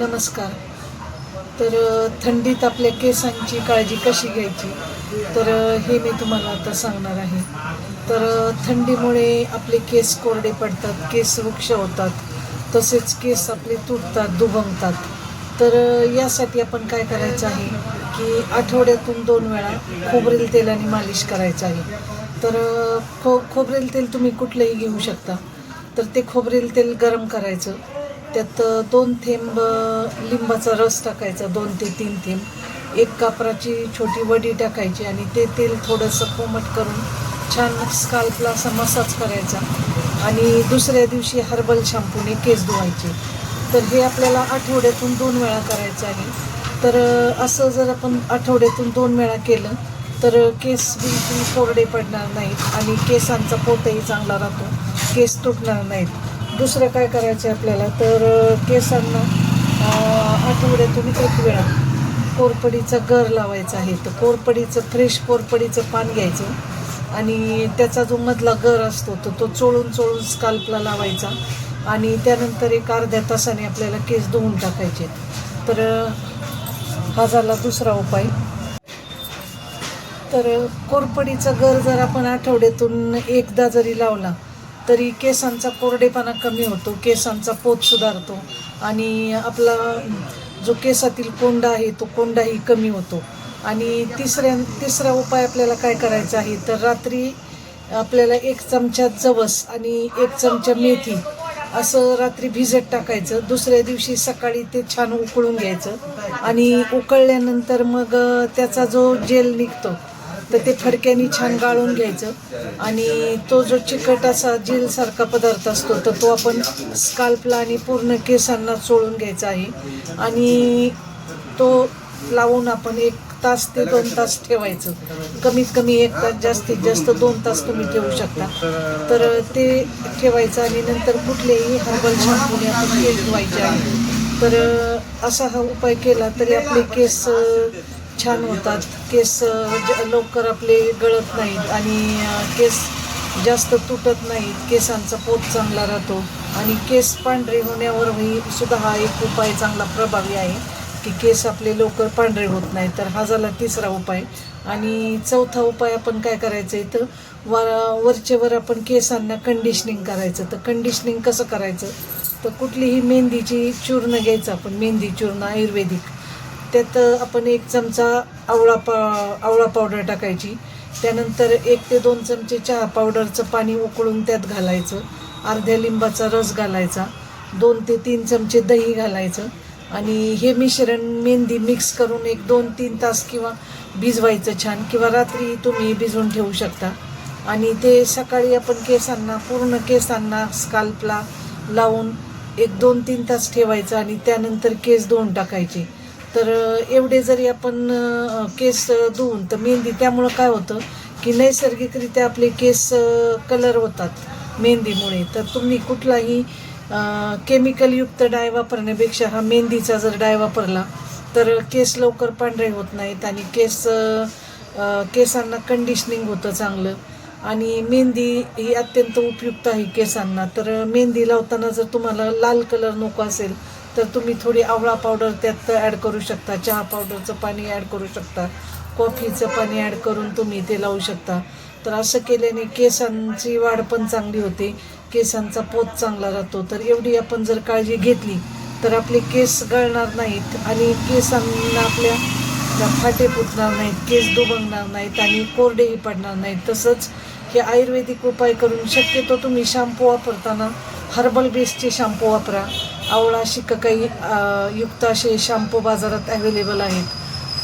नमस्कार. तर थंडीत आपल्या केसांची काळजी कशी घ्यायची? तर हे मी तुम्हाला आता सांगणार आहे. तर थंडीमुळे आपले केस कोरडे पडतात केस वृक्ष होतात तसेच केस आपले तुटतात दुभंगतात. तर यासाठी आपण काय करायचं आहे की आठवड्यातून दोन वेळा खोबरेल तेलाने मालिश करायचं आहे. तर खो खोबरेल तेल तुम्ही कुठलंही घेऊ शकता. तर ते खोबरेल तेल गरम करायचं त्यात दोन थेंब लिंबाचा रस टाकायचा दोन ते तीन थेंब. एक कापराची छोटी वडी टाकायची आणि ते तेल थोडंसं कोमट करून छान स्काल्पला असा मसाज करायचा. आणि दुसऱ्या दिवशी हर्बल शॅम्पूने केस धुवायचे. तर हे आपल्याला आठवड्यातून दोन वेळा करायचं आहे. तर असं जर आपण आठवड्यातून दोन वेळा केलं तर केस बिलकुल कोरडे पडणार नाहीत आणि केसांचा पोतही चांगला राहतो. केस तुटणार नाहीत. दुसरं काय करायचं आहे आपल्याला? तर केसांना आठवड्यातून एक वेळा कोरपडीचा गर लावायचा आहे? तर कोरपडीचं फ्रेश कोरपडीचं पान घ्यायचं आणि त्याचा जो मधला गर असतो तर तो चोळून चोळून स्काल्पला लावायचा आणि त्यानंतर एक अर्ध्या तासाने आपल्याला केस धुवून टाकायचे. तर हा झाला दुसरा उपाय. तर कोरपडीचा गर जर आपण आठवड्यातून एकदा जरी लावला तरी केसांचा कोरडेपणा कमी होतो केसांचा पोत सुधारतो आणि आपला जो केसातील कोंडा आहे तो कोंडाही कमी होतो. आणि तिसऱ्या तिसरा उपाय आपल्याला काय करायचा आहे तर रात्री आपल्याला एक चमचा जवस आणि एक चमचा मेथी असं रात्री भिजत टाकायचं. दुसऱ्या दिवशी सकाळी ते छान उकळून घ्यायचं आणि उकळल्यानंतर मग त्याचा जो जेल निघतो तर ते फडक्याने छान गाळून घ्यायचं. आणि तो जो चिकट असा जेलसारखा पदार्थ असतो तर तो आपण स्काल्पला आणि पूर्ण केसांना चोळून घ्यायचा आहे. आणि तो लावून आपण एक तास ते दोन तास ठेवायचं. कमीत कमी एक तास जास्तीत जास्त दोन तास तुम्ही ठेवू शकता. तर ते ठेवायचं आणि नंतर कुठलेही हर्बल शॅम्पूने आपण केस धुवायचे आहे. तर असा हा उपाय केला तरी आपले केस छान होतात. केस ज- लवकर आपले गळत नाहीत आणि केस जास्त तुटत नाहीत. केसांचा पोत चांगला राहतो. आणि केस पांढरे होण्यावरही सुद्धा हा एक उपाय चांगला प्रभावी आहे की केस आपले लवकर पांढरे होत नाही तर हा झाला तिसरा उपाय. आणि चौथा उपाय आपण काय करायचं आहे तर वर वरचेवर आपण केसांना कंडिशनिंग करायचं. तर कंडिशनिंग कसं करायचं? तर कुठलीही मेहंदीची चूर्ण घ्यायचं आपण. मेहंदी चूर्ण आयुर्वेदिक. त्यात आपण एक चमचा आवळा पा आवळा पावडर टाकायची. त्यानंतर एक ते दोन चमचे चहा पावडरचं पाणी उकळून त्यात घालायचं. अर्ध्या लिंबाचा रस घालायचा. दोन ते तीन चमचे दही घालायचं. आणि हे मिश्रण मेहंदी मिक्स करून एक दोन तीन तास किंवा भिजवायचं छान किंवा रात्री तुम्ही भिजवून ठेवू शकता. आणि ते सकाळी आपण केसांना पूर्ण केसांना स्काल्पला लावून एक दोन तीन तास ठेवायचं आणि त्यानंतर केस धुवून टाकायचे. तर एवढे जरी आपण केस धुवून तर मेहंदी त्यामुळं काय होतं की नैसर्गिकरित्या आपले केस कलर होतात मेहंदीमुळे. तर तुम्ही कुठलाही केमिकलयुक्त डाय वापरण्यापेक्षा हा मेहंदीचा जर डाय वापरला तर केस लवकर पांढरे होत नाहीत आणि केस केसांना कंडिशनिंग होतं चांगलं. आणि मेहंदी ही अत्यंत उपयुक्त आहे केसांना. तर मेहंदी लावताना जर तुम्हाला लाल कलर नको असेल तर तुम्ही थोडी आवळा पावडर त्यात ॲड करू शकता चहा पावडरचं पाणी ॲड करू शकता कॉफीचं पाणी ॲड करून तुम्ही ते लावू शकता. तर असं केल्याने केसांची वाढ पण चांगली होते केसांचा पोत चांगला राहतो. तर एवढी आपण जर काळजी घेतली तर आपले केस गळणार नाहीत आणि केसांना आपल्या फाटे फुटणार नाहीत केस दुबंगणार नाहीत आणि कोरडेही पडणार नाहीत. तसंच हे आयुर्वेदिक उपाय करून शक्यतो तुम्ही शॅम्पू वापरताना हर्बल बेसचे शॅम्पू वापरा. आवळा शिककाई युक्त असे शॅम्पू बाजारात अवेलेबल आहेत.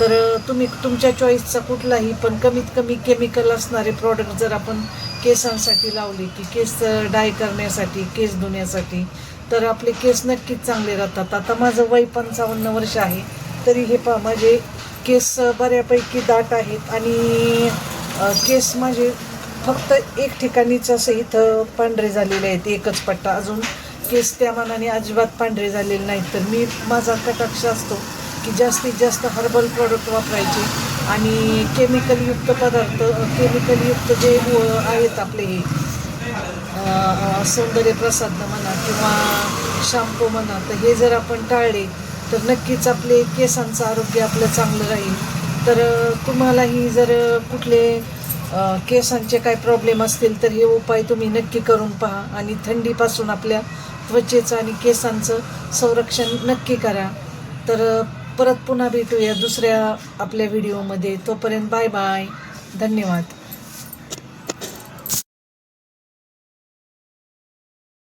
तर तुम्ही तुमच्या चॉईसचा कुठलाही पण कमीत कमी केमिकल असणारे प्रॉडक्ट जर आपण केसांसाठी लावले की केस डाय करण्यासाठी केस धुण्यासाठी तर आपले केस नक्कीच चांगले राहतात. आता माझं वय पंचावन्न वर्ष आहे तरी हे पा माझे केस बऱ्यापैकी दाट आहेत आणि केस माझे फक्त एक ठिकाणीच असं इथं पांढरे झालेले आहेत एकच पट्टा अजून. केस त्या मनाने अजिबात पांढरे झालेले नाहीत. तर मी माझा कटाक्ष असतो की जास्तीत जास्त हर्बल प्रॉडक्ट वापरायचे आणि केमिकलयुक्त पदार्थ केमिकलयुक्त जे आहेत आपले हे सौंदर्य प्रसाधनं म्हणा किंवा शॅम्पू म्हणा तर हे जर आपण टाळले तर नक्कीच आपले केसांचं आरोग्य आपलं चांगलं राहील. तर तुम्हालाही जर कुठले केसांचे काय प्रॉब्लेम असतील तर हे उपाय तुम्ही नक्की करून पहा आणि थंडीपासून आपल्या त्वचेचं आणि केसांचं संरक्षण नक्की करा. तर परत पुन्हा भेटूया दुसऱ्या आपल्या व्हिडिओमध्ये. तोपर्यंत बाय बाय. धन्यवाद.